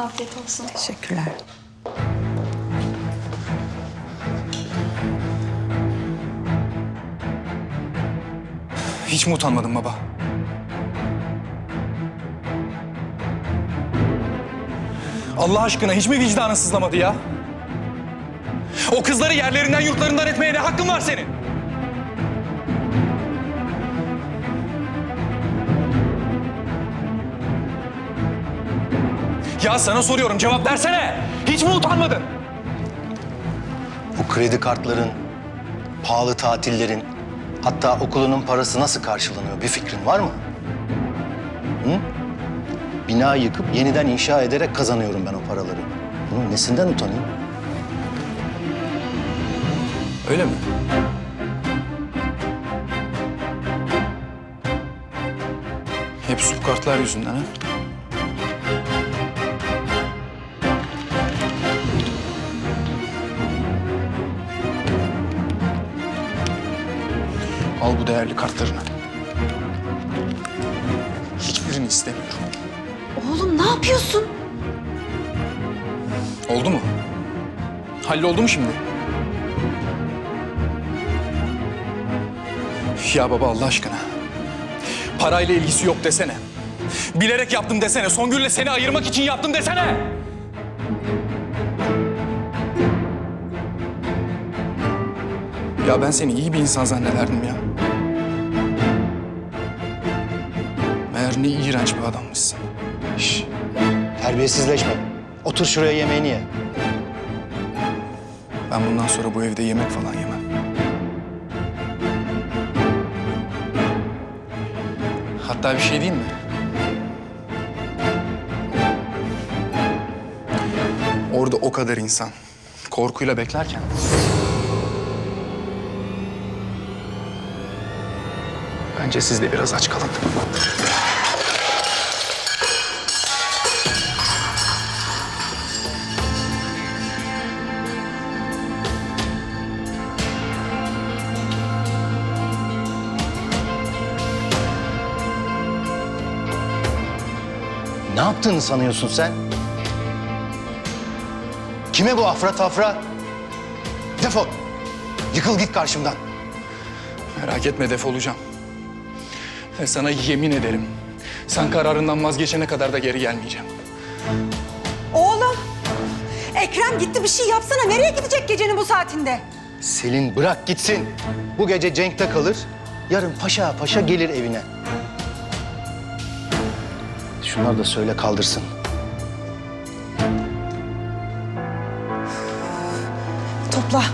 Afiyet olsun. Teşekkürler. Hiç mi utanmadın baba? Allah aşkına hiç mi vicdanın sızlamadı ya? O kızları yerlerinden yurtlarından etmeye ne hakkın var senin? Ya sana soruyorum cevap versene. Hiç mi utanmadın? Bu kredi kartların, pahalı tatillerin, hatta okulunun parası nasıl karşılanıyor bir fikrin var mı? Hı? Bina yıkıp yeniden inşa ederek kazanıyorum ben o paraları. Bunun nesinden utanayım? Öyle mi? Hep su kartlar yüzünden ha? Al bu değerli kartlarını. Hiçbirini istemiyorum. Oğlum ne yapıyorsun? Oldu mu? Halloldu mu şimdi? Ya baba Allah aşkına. Parayla ilgisi yok desene. Bilerek yaptım desene. Songül'le seni ayırmak için yaptım desene. Ya ben seni iyi bir insan zannederdim ya. Meğer ne iğrenç bir adammışsın. Şş, Terbiyesizleşme. Otur şuraya yemeğini ye. ben bundan sonra bu evde yemek falan yemem. Hatta bir şey diyeyim mi? Orada o kadar insan korkuyla beklerken... Bence siz de biraz aç kalın. Ne yaptığını sanıyorsun sen? Kime bu afra tafra? Defol. Yıkıl git karşımdan. Merak etme defolacağım. Ve sana yemin ederim. Sen kararından vazgeçene kadar da geri gelmeyeceğim. Oğlum! Ekrem gitti bir şey yapsana. Nereye gidecek gecenin bu saatinde? Selin bırak gitsin. Bu gece Cenk'te kalır. Yarın paşa paşa gelir evine. Şunları da söyle kaldırsın. Topla.